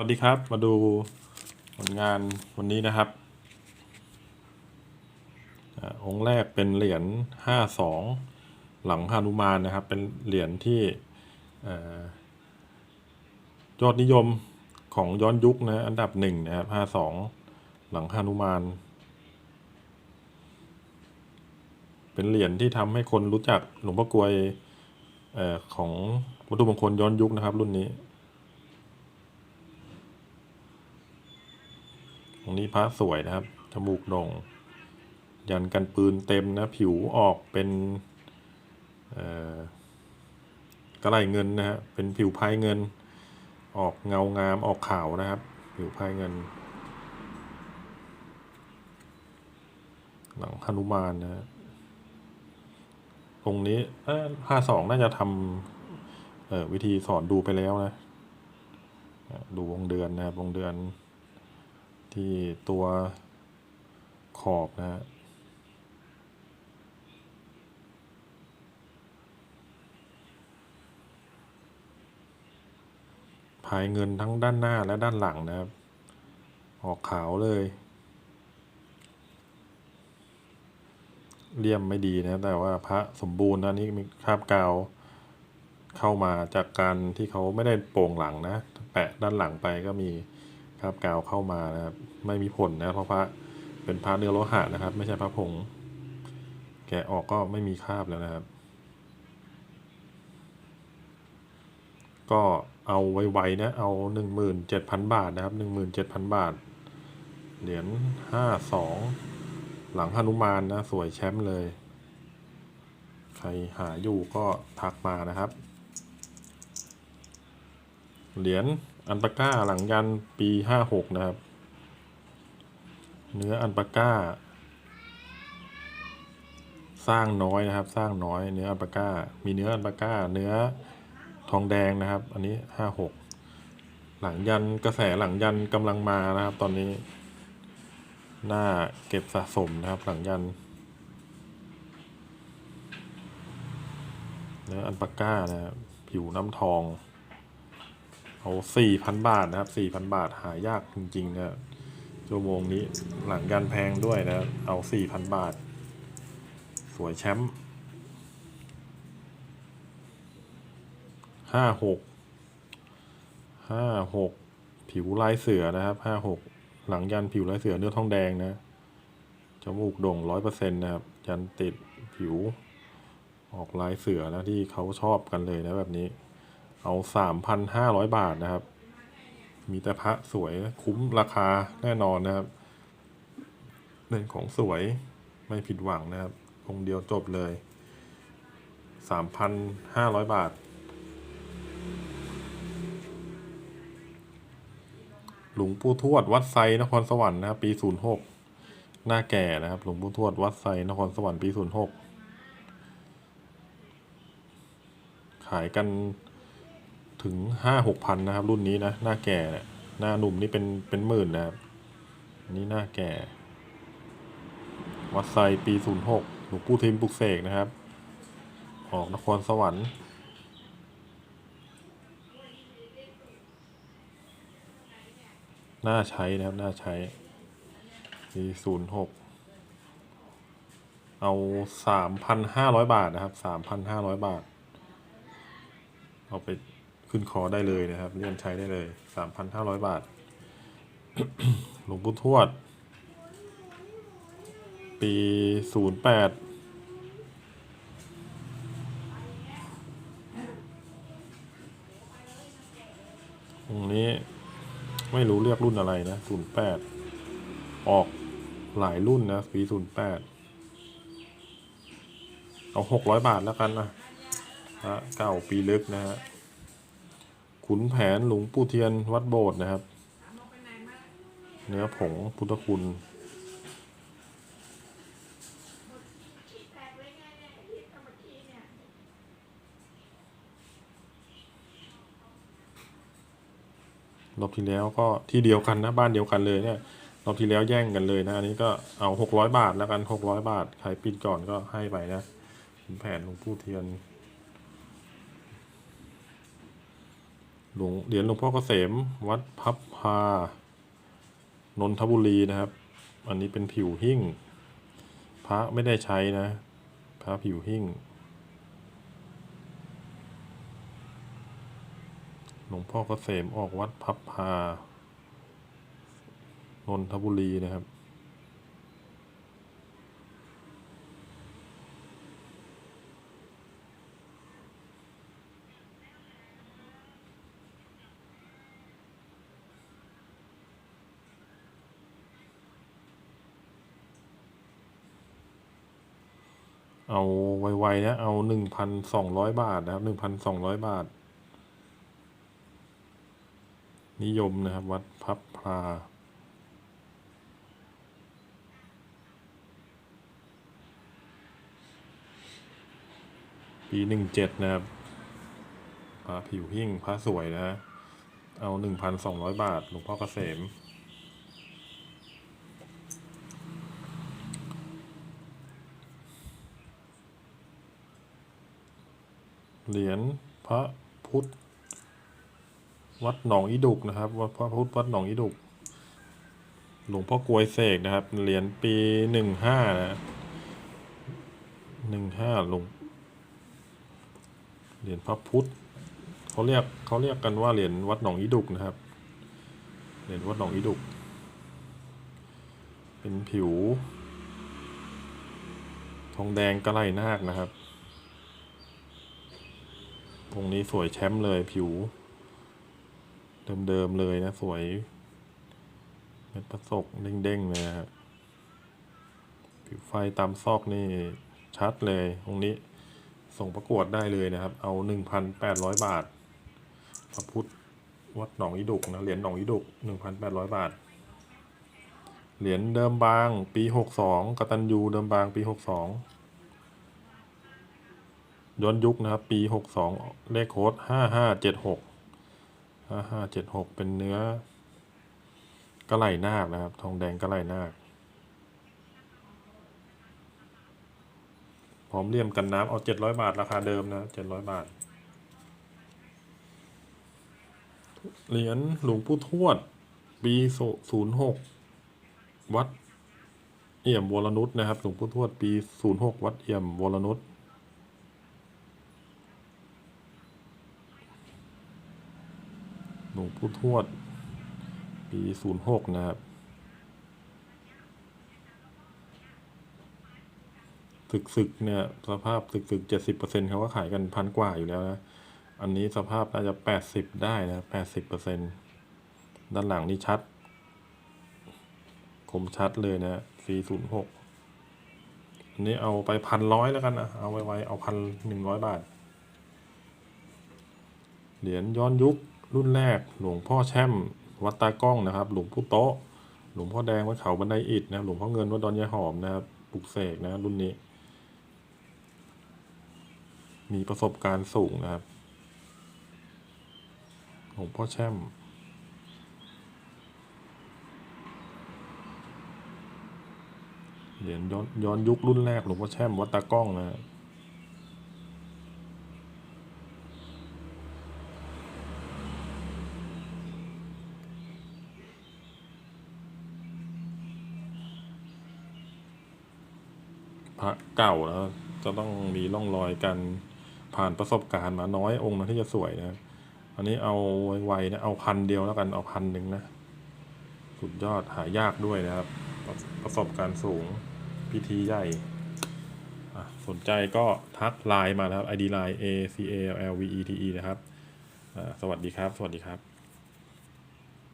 วัสดีครับ มาดูผลงานวันนี้นะครับองค์แรกเป็นเหรียญห้าสองหลังฮานุมานนะครับ เป็นเหรียญที่ยอดนิยมของย้อนยุคนะอันดับหนึ่งนะครับห้าสองหลังฮานุมาน เป็นเหรียญที่ทำให้คนรู้จักหลวงพ่อกลวยอของวัตถุมงคลย้อนยุคนะครับ รุ่นนี้ รงนี้พระสวยนะครับ จมูกโด่ง ยันกันปืนเต็มนะ ผิวออกเป็นกระไหลเงินนะฮะ เป็นผิวพายเงิน ออกเงางาม ออกขาวนะครับ ผิวพายเงิน หลังฮนุมานนะฮะตรงนี้ห้าสองน่าจะทำเอ่อวิธีสอนดูไปแล้วนะอะดูวงเดือนนะครับวงเดือน ที่ตัวขอบนะฮะภายเงินทั้งด้านหน้าและด้านหลังนะครับ ออกขาวเลยเลี่ยมไม่ดีนะ แต่ว่าพระสมบูรณ์นะนี่มีคราบกาวเข้ามาจากการที่เขาไม่ได้โป่งหลังนะ แปะด้านหลังไปก็มี คราบกาวเข้ามานะครับ ไม่มีผลนะเพราะพระเป็นพระเนื้อโลหะนะครับ ไม่ใช่พระผง แกะออกก็ไม่มีคราบแล้วนะครับ ก็เอาไวๆนะเอาหนึ่งหมื่นเจ็ดพันบาทนะครับหนึ่งหมื่นเจ็ดพันบาท เหรียญห้าสองหลังหนุมานนะ สวยแชมป์เลย ใครหาอยู่ก็ทักมานะครับ เหรียญ อันปาก้าหลังยันปีห้าหกนะครับ เนื้ออันปาก้า สร้างน้อยนะครับ สร้างน้อยเนื้ออันปาก้า มีเนื้ออันปาก้า เนื้อทองแดงนะครับ อันนี้ห้าหกหลังยันกระแสหลังยันกำลังมานะครับ ตอนนี้ หน้าเก็บสะสมนะครับ หลังยัน เนื้ออันปาก้านะครับผิวน้ำทอง เอาสี่พันบาทนะครับสี่พันบาทหายากจริงๆนะชั่วโมงนี้หลังยันแพงด้วยนะเอาสี่พันบาท สวยแชมป์ห้าหกห้าหกผิวลายเสือนะครับห้าหกหลังยันผิวลายเสือเนื้อทองแดงนะจมูกโด่งร้อยเปอร์เซ็นต์นะครับ ยันติดผิวออกลายเสือนะที่เขาชอบกันเลยนะแบบนี้ เอาสามพันห้าร้อยบาทนะครับ มีแต่พระสวยคุ้มราคาแน่นอนนะครับเป็นของสวยไม่ผิดหวังนะครับองค์เดียวจบเลยสามพันห้าร้อยบาท หลวงปู่ทวดวัดไซนครสวรรค์นะครับปีศูนย์หกหน้าแก่นะครับ หลวงปู่ทวดวัดไซนครสวรรค์ปีศูนย์หกขายกัน ถึงห้าหกพันนะครับ รุ่นนี้นะ หน้าแก่เนี่ยหน้าหนุ่มนี่เป็นเป็นหมื่นนะครับนนี่หน้าแก่ วัดไซปีศูนย์หกหลวงปู่ทิมปลุกเสกนะครับ ออกนครสวรรค์น่าใช้นะครับ น่าใช้ปีศูนย์หกเอาสามพันห้าร้อยบาทนะครับสามพันห้าร้อยบาท เอาไป ขึ้นคอได้เลยนะครับเลื่อนใช้ได้เลยสามพันห้าร้อยบาท หลวงปู่ทวด ปีศูนย์แปดตรงนี้ไม่รู้เรียกรุ่นอะไรนะศูนย์แปดออกหลายรุ่นนะปีศูนย์แปดเอาหกร้อยบาทแล้วกันนะพระเก่าปีลึกนะฮะ ขุนแผนหลวงปู่เทียนวัดโบสถ์นะครับ เนื้อผงพุทธคุณ รอบที่แล้วก็ที่เดียวกันนะบ้านเดียวกันเลยเนี่ยรอบที่แล้วแย่งกันเลยนะ อันนี้ก็เอาหกร้อยบาทแล้วกันหกร้อยบาท ใครปิดก่อนก็ให้ไปนะขุนแผนหลวงปู่เทียน หลวงเหรียญหลวงพ่อเกษม วัดพับพานนทบุรีนะครับ อันนี้เป็นผิวหิ้ง พระไม่ได้ใช้นะ พระผิวหิ้ง หลวงพ่อเกษมออกวัดพับพานนทบุรีนะครับ เอาไวๆนะ เอาหนึ่งพันสองร้อยบาทนะครับหนึ่งพันสองร้อยบาท นิยมนะครับ วัดพับพลาปีหนึ่งเจ็ดนะครับพระผิวหิ้งพระสวยนะ เอาหนึ่งพันสองร้อยบาท หลวงพ่อเกษม เหรียญพระพุทธ วัดหนองอีดุกนะครับวัดพระพุทธวัดหนองอีดุก หลวงพ่อกลวยเสกนะครับ เหรียญปีหนึ่งห้านะหนึ่งห้าหลวงเหรียญพระพุทธเขาเรียกเขาเรียกกันว่าเหรียญวัดหนองอีดุกนะครับ เหรียญวัดหนองอีดุก เป็นผิว ทองแดงกระไหลนาคนะครับ รงนี้สวยแชมป์เลยผิว เดิมๆเลยนะ สวยเม็ดประสกเด้งๆเลยนะฮะผิวไฟตามซอกนี่ชัดเลยตรงนี้ส่งประกวดได้เลยนะครับ เอาหนึ่งพันแปดร้อยบาท พระพุทธวัดหนองอีดุกนะ เหรียญหนองอีดุกหนึ่งพันแปดร้อยบาท เหรียญเดิมบางปีหกสองกตัญญูเดิมบางปีหกสอง ย้อนยุคนะครับ ปีหกสองเลขโค้ดห้าห้าเจ็ดหกห้าห้าเจ็ดหกเป็นเนื้อกระไหลนาคนะครับ ทองแดงกระไหลนาค พร้อมเลี่ยมกันน้ำเอาเจ็ดร้อยบาท ราคาเดิมนะเจ็ดร้อยบาท เหรียญหลวงปู่ทวด ปีศูนย์หกวัดเอี่ยมวรนุชนะครับ หลวงปู่ทวด ปีศูนย์หกวัดเอี่ยมวรนุช ลวงปู่ทวด ปีศูนย์หกนะครับ ศึกศึกเนี่ย สภาพศึกศึกเจ็ดสิบเปอร์เซ็นเขาก็ขายกันพันกว่าอยู่แล้วนะ อันนี้สภาพน่าจะแปดสิบได้นะแปดสิบเปอร์เซ็นด้านหลังนี่ชัด คมชัดเลยนะสี่ศูนย์หกอันนี้เอาไปพันร้อยแล้วกันนะเอาไว้ๆเอาพันหนึ่งร้อยบาทเหรียญย้อนยุค รุ่นแรกหลวงพ่อแช่มวัดตากล้องนะครับ หลวงปู่โต๊ะ หลวงพ่อแดงวัดเขาบันไดอิฐนะหลวงพ่อเงินวัดดอนยายหอมนะครับปลุกเสกนะรุ่นนี้ มีประสบการณ์สูงนะครับ หลวงพ่อแช่มเหรียญย้อนย้อนยุครุ่นแรกหลวงพ่อแช่มวัดตากล้องนะฮะ พระเก่าแล้ว จะต้องมีร่องรอยการผ่านประสบการณ์มาน้อยองค์นะที่จะสวยนะอันนี้เอาไวๆนะเอาพันเดียวแล้วกันเอาพันหนึ่งนะสุดยอดหายากด้วยนะครับ ประประสบการณ์สูงพิธีใหญ่สนใจก็ทักไลน์มานะครับ ID line A C A L V E T E นะครับ สวัสดีครับ สวัสดีครับ